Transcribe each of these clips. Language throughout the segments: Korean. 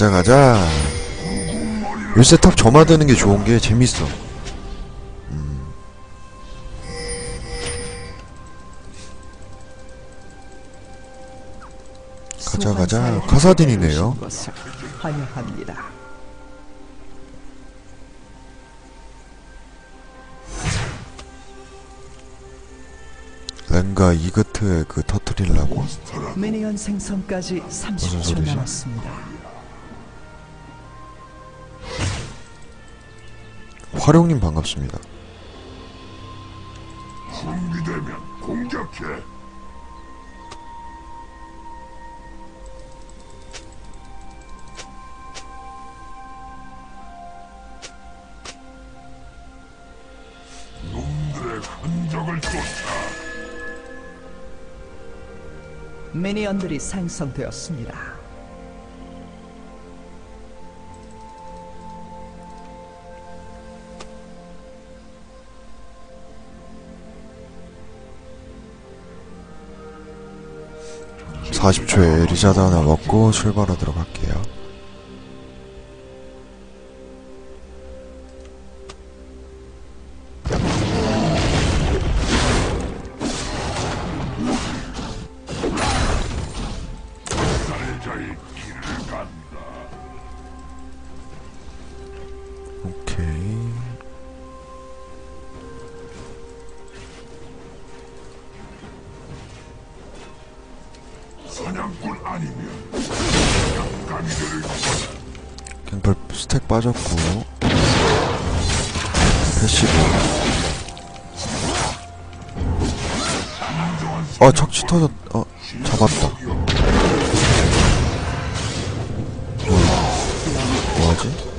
가자 가자 요새 탑 점화되는 게 좋은 게 재밌어 음. 가자 가자 카사딘이네요 환영합니다. 랭가 이그트에 그 터트릴라고 미니언 생성까지 무슨 30초 소리지? 남았습니다. 화룡님 반갑습니다 준비되면 공격해. 놈들의 흔적을 쫓아 미니언들이 생성되었습니다. 40초에 리자드 하나 먹고 출발하도록 할게요 사냥꾼 아니면 양강이들을 거다. 갱플 스택 빠졌고 패시브 아 척지 터졌 어 잡았다 뭐야 뭐하지?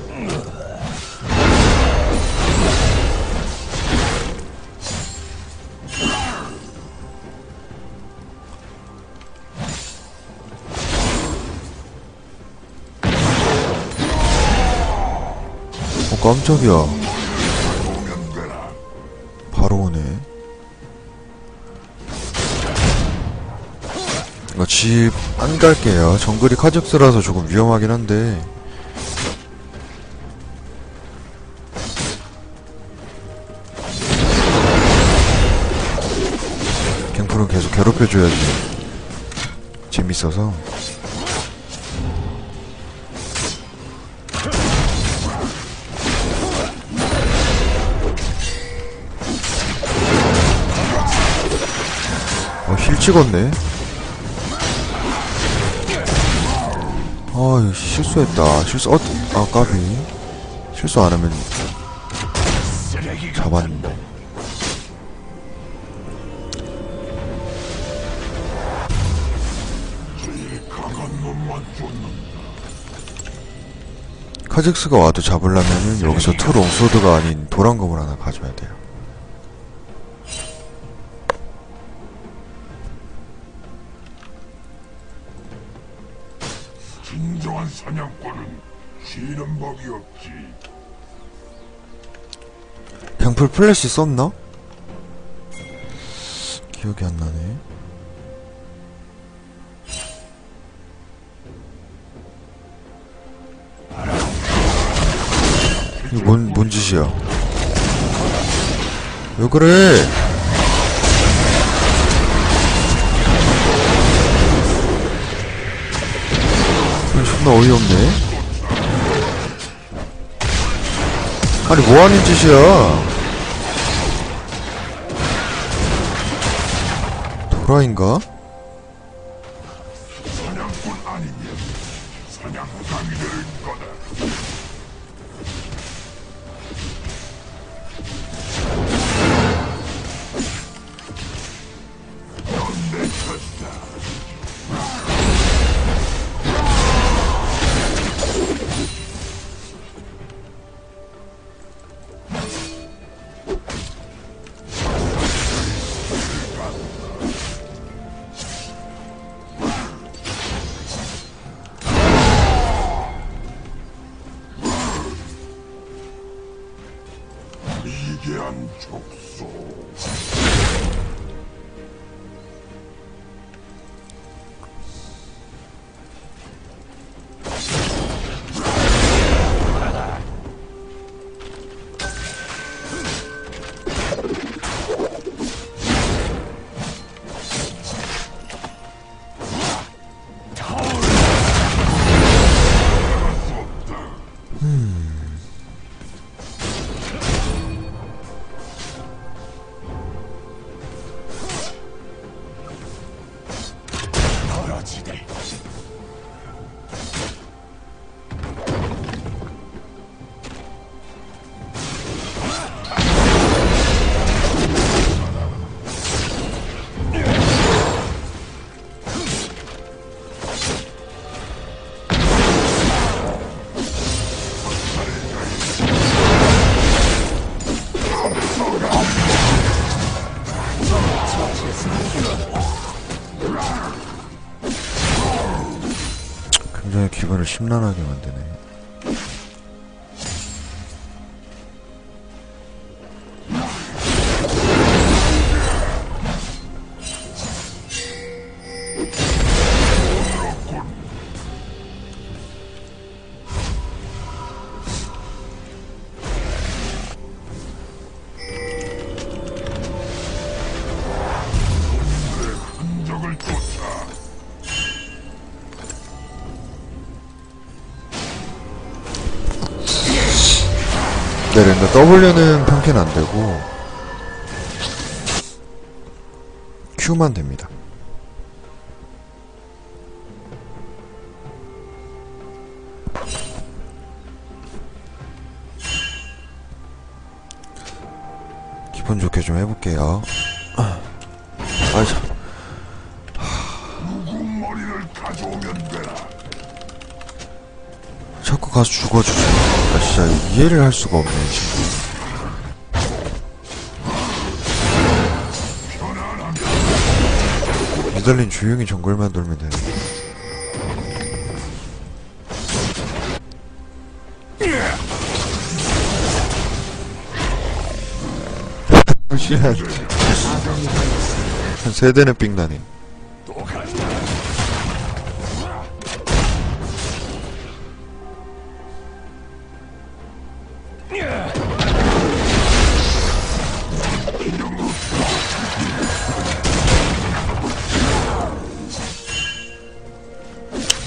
깜짝이야. 바로 오네. 이거 집 안 갈게요. 정글이 카직스라서 조금 위험하긴 한데. 갱플은 계속 괴롭혀줘야지. 재밌어서. 찍었네. 아, 실수했다. 실수, 어, 아, 까비. 실수 안 하면 잡았는데. 카직스가 와도 잡으려면은 여기서 투 롱소드가 아닌 도란검을 하나 가져야 돼요. 사냥꾼은 쉬는 법이 없지. 양풀 플래시 썼나? 기억이 안 나네. 이거 뭔, 뭔 짓이야? 왜 그래? 나 어이없네. 아니 뭐 하는 짓이야? 도라인가? 심란하게 만드네. 네, 랜더 W는 평캔 안 되고 Q만 됩니다. 기분 좋게 좀 해볼게요. 아, 되라 자꾸 가서 죽어주지. 나 진짜 이해를 할 수가 없네, 지금. 니달린 조용히 정글만 돌면 되네. 무시한. 한 세대는 삥 나네.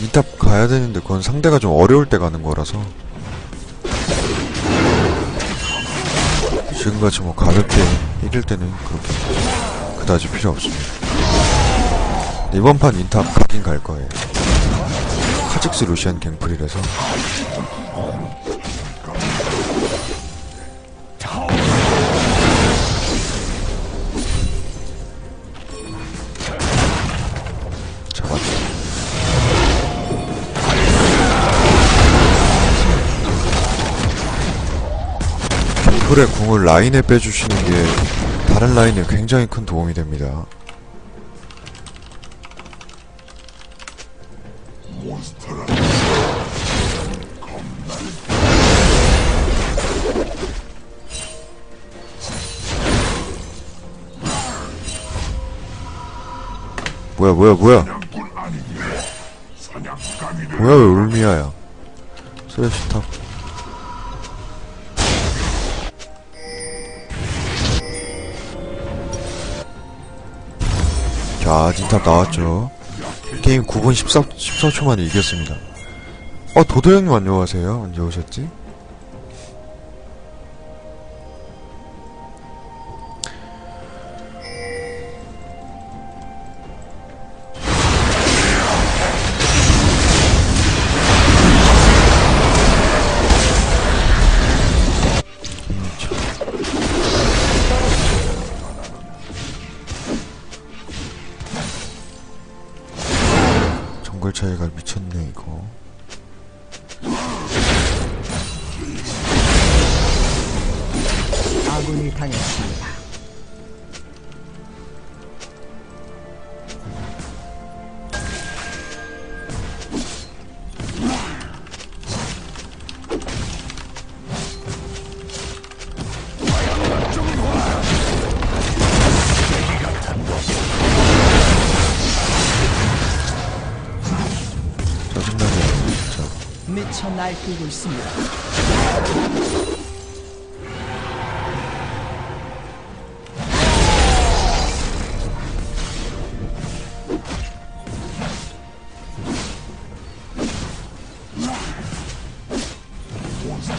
이탑 가야 되는데 그건 상대가 좀 어려울 때 가는 거라서. 지금같이 뭐 가볍게 이길 때는 그렇게 그다지 필요 없습니다. 이번 판 인탑 가긴 갈 거예요. 카직스 루시안 갱플이라서 갱플의 궁을 라인에 빼주시는 게 다른 라인에 굉장히 큰 도움이 됩니다. 뭐야 뭐야 뭐야? 뭐야 왜 울미야야? 쓰레쉬 탑 자, 진탑 나왔죠. 게임 9분 14, 14초 만에 이겼습니다. 어, 도도 형님 안녕하세요. 언제 오셨지? 날뛰고 있습니다.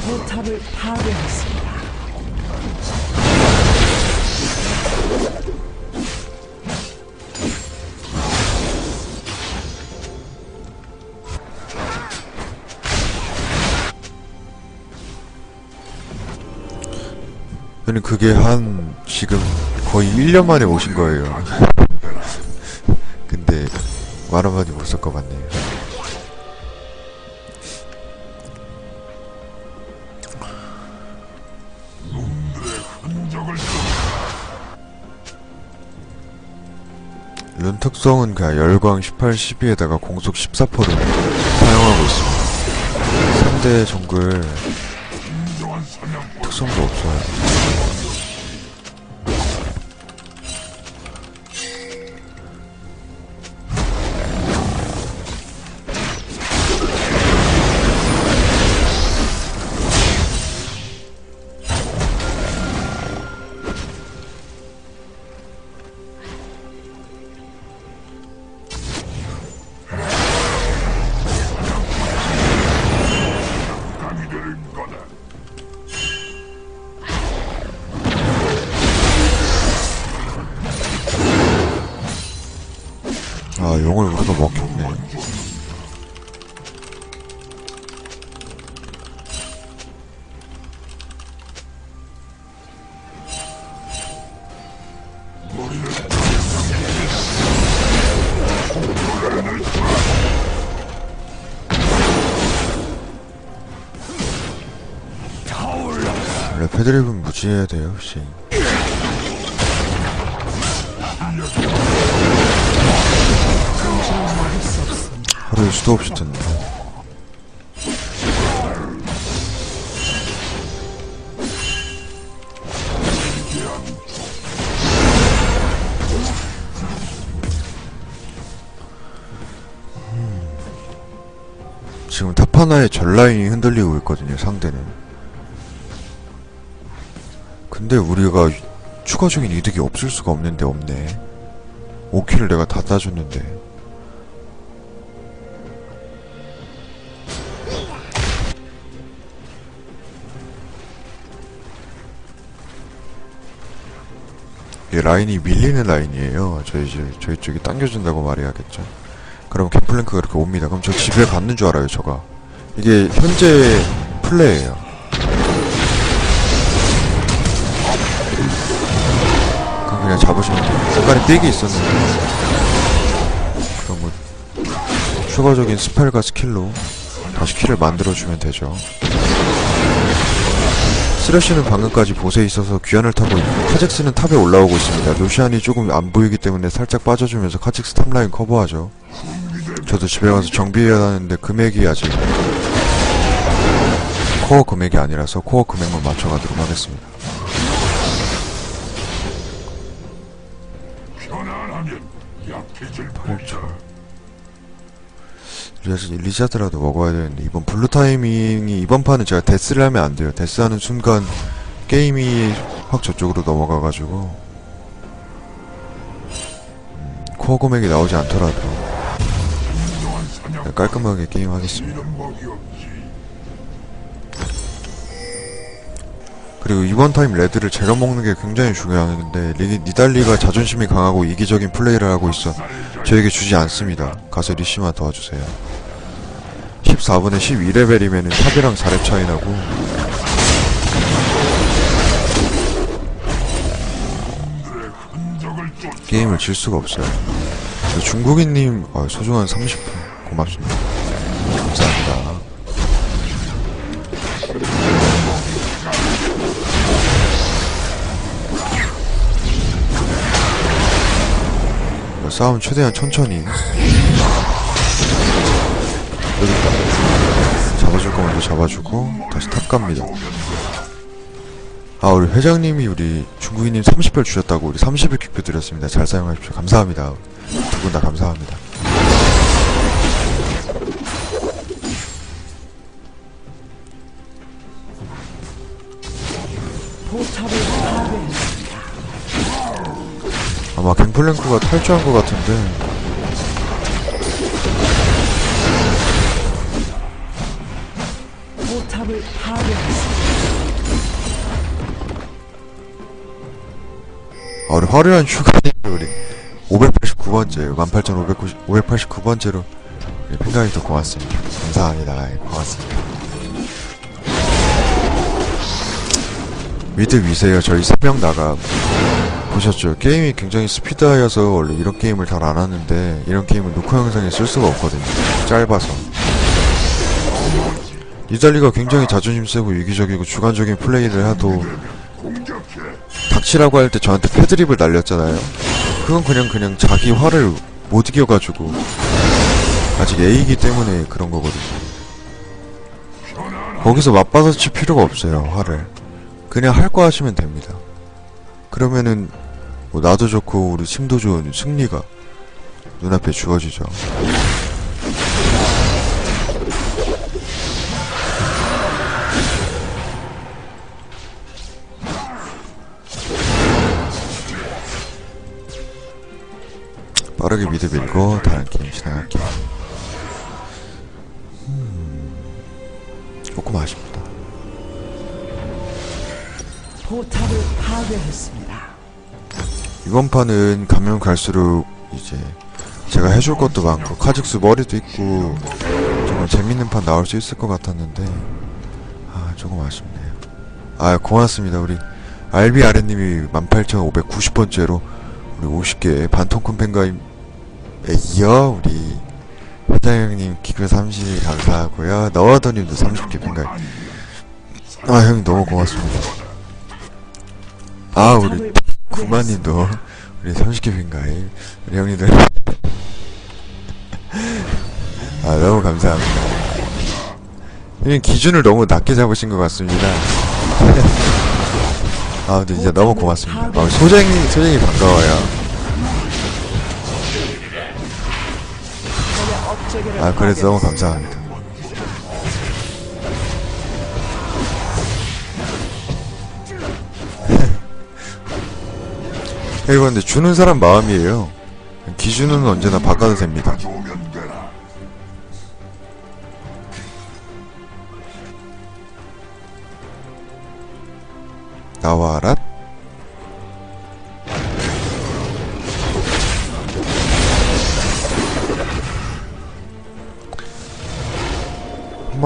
포탑을 파괴했습니다. 근데 그게 한, 지금 거의 1년 만에 오신 거예요. 근데, 말 한마디 못 섞어봤네요. 룬 특성은 그냥 열광 18, 12에다가 공속 14%는 사용하고 있습니다. 상대 정글 진정한 특성도 없어요. 용을 우리가 먹혔네. 원래 패드립은 무지해야 돼요, 혹 하루에 수도 없이 듣네. 음. 지금 탑 하나에 전라인이 흔들리고 있거든요, 상대는. 근데 우리가 추가적인 이득이 없을 수가 없는데 없네. 5킬을 내가 다 따줬는데. 라인이 밀리는 라인이에요. 저희 집, 저희 쪽이 당겨준다고 말해야겠죠. 그럼 캠플랭크가 이렇게 옵니다. 그럼 저 집에 받는 줄 알아요, 저가. 이게 현재 플레이예요. 그럼 그냥 잡으시면 돼요. 중간에 삑이 있었는데. 그럼 뭐, 추가적인 스펠과 스킬로 다시 킬을 만들어주면 되죠. 쓰레쉬는 방금까지 보세에 있어서 귀환을 타고 있고 카직스는 탑에 올라오고 있습니다. 루시안이 조금 안 보이기 때문에 살짝 빠져주면서 카직스 탑라인 커버하죠. 저도 집에 가서 정비해야 하는데 금액이 아직 코어 금액이 아니라서 코어 금액만 맞춰가도록 하겠습니다. 편안하면 약해질 그렇죠. 뿐이다. 그래서 리자드라도 먹어야 되는데 이번 블루 타이밍이 이번 판은 제가 데스를 하면 안 돼요. 데스하는 순간 게임이 확 저쪽으로 넘어가가지고 음, 코어 금액이 나오지 않더라도 깔끔하게 법이 없지. 그리고 이번 타임 레드를 제가 먹는 게 굉장히 중요한데 리, 니달리가 자존심이 강하고 이기적인 플레이를 하고 있어 저에게 주지 않습니다. 가서 리시마 도와주세요. 14분에 12레벨이면 탑이랑 4렙 차이 나고 그의 흔적을 쫓아 게임을 질 수가 없어요. 중국인님 어, 소중한 30분 고맙습니다. 감사합니다. 싸움 최대한 천천히 여기 있다. 잡아줄 거 먼저 잡아주고 다시 탑 갑니다. 아 우리 회장님이 우리 중국인님 30별 주셨다고 우리 30일 킥표 드렸습니다. 잘 사용하십시오. 감사합니다. 두 분 다 감사합니다. 아마 갱플랭크가 탈주한 것 같은데 화려한 휴가님 우리 589번째 18,590 589번째로 우리 팬가이 더 고맙습니다. 감사합니다. 예, 고맙습니다. 미드 위세요. 저희 3명 나가 보셨죠? 게임이 굉장히 스피드하여서 원래 이런 게임을 잘 안 하는데 이런 게임을 녹화 영상에 쓸 수가 없거든요. 짧아서. 이달리가 굉장히 자존심 세고 이기적이고 주관적인 플레이를 해도. 닥치라고 할 때 저한테 패드립을 날렸잖아요. 그건 그냥 그냥 자기 화를 못 이겨가지고 아직 A이기 때문에 그런 거거든요. 거기서 맞받아 칠 필요가 없어요, 화를. 그냥 할 거 하시면 됩니다. 그러면은, 뭐, 나도 좋고, 우리 팀도 좋은 승리가 눈앞에 주어지죠. 빠르게 미드 밀고 다른 게임 진행할게요. 음, 조금 아쉽다. 포탑을 파괴했습니다. 이번 판은 가면 갈수록 이제 제가 해줄 것도 많고 카직스 머리도 있고 정말 재밌는 판 나올 수 있을 것 같았는데 아 조금 아쉽네요. 아 고맙습니다 우리 알비 아랫님이 18,590번째로 우리 50개 반통큰 팬가에 이어 우리 회장형님 기글 30 감사하고요. 너와더님도 30개 팬가에 아 형님 너무 고맙습니다. 아 우리 구마님도 우리 30개 팬가에 우리 형님들. 아 너무 감사합니다. 형님 기준을 너무 낮게 잡으신 것 같습니다. 아 근데 진짜 너무 고맙습니다. 아, 소장이 소장이 반가워요 아 그래서 너무 감사합니다. 이거 근데 주는 사람 마음이에요. 기준은 언제나 바꿔도 됩니다? 나와라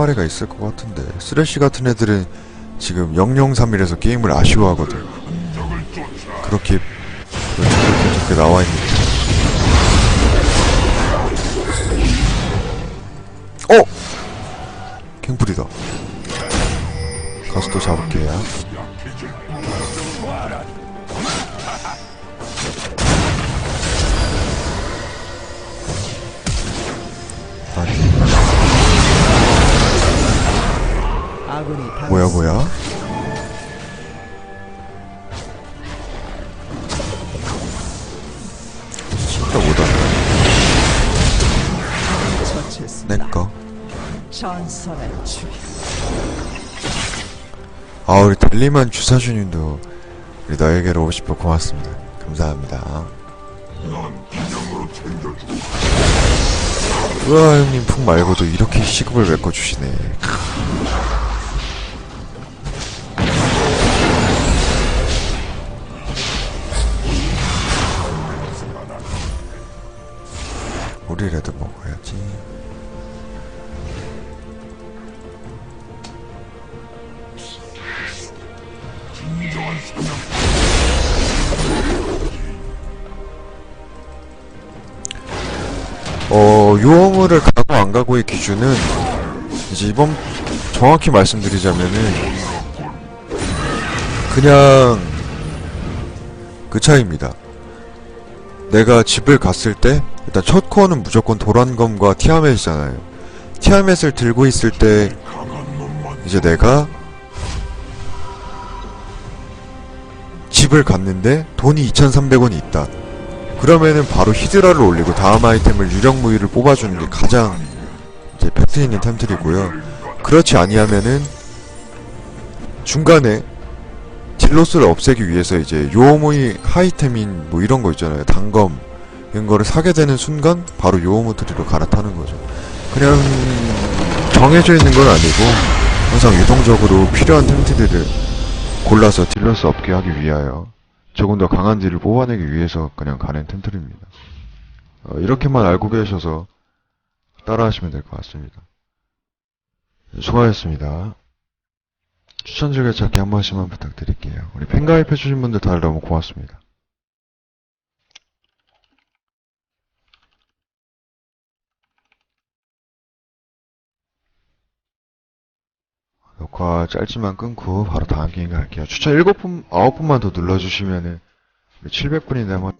한 마리가 있을 것 같은데. 쓰레쉬 같은 애들은 지금 003이라서 게임을 아쉬워하거든. 그렇게 그렇게 좋게 나와 있는 어? 갱플이다. 가서 또 잡을게요 뭐야. 뭐야 진짜 처치했습니다. 내꺼. 아 우리 달리만 주사주님도 우리 너에게로 50번 고맙습니다 감사합니다 우와 형님 풍 말고도 이렇게 시급을 메꿔주시네 우리라도 먹어야지 어, 요어물을 가고 안 가고의 기준은 이제 이번 정확히 말씀드리자면은 그냥 그 차이입니다. 내가 집을 갔을 때 일단 첫 코어는 무조건 도란검과 티아멧이잖아요. 티아멧을 들고 있을 때 이제 내가 집을 갔는데 돈이 2,300원이 있다. 그러면은 바로 히드라를 올리고 다음 아이템을 유령무기를 뽑아주는 게 가장 이제 팩트 있는 템틀이고요. 그렇지 아니하면은 중간에 딜로스를 없애기 위해서 이제 요모이 하이템인 뭐 이런 거 있잖아요. 단검 이런 거를 사게 되는 순간 바로 요모트리로 갈아타는 거죠. 그냥 정해져 있는 건 아니고 항상 유동적으로 필요한 템트들을 골라서 딜러스 없게 하기 위하여 조금 더 강한 딜을 뽑아내기 위해서 그냥 가는 템트입니다. 어, 이렇게만 알고 계셔서 따라하시면 될 것 같습니다. 수고하셨습니다. 추천 즐겨찾기 한 번씩만 부탁드릴게요. 우리 팬가입 해주신 분들 다들 너무 고맙습니다. 녹화 짧지만 끊고 바로 다음 게임 갈게요. 추천 7분, 9분만 더 눌러주시면은 700분이 넘어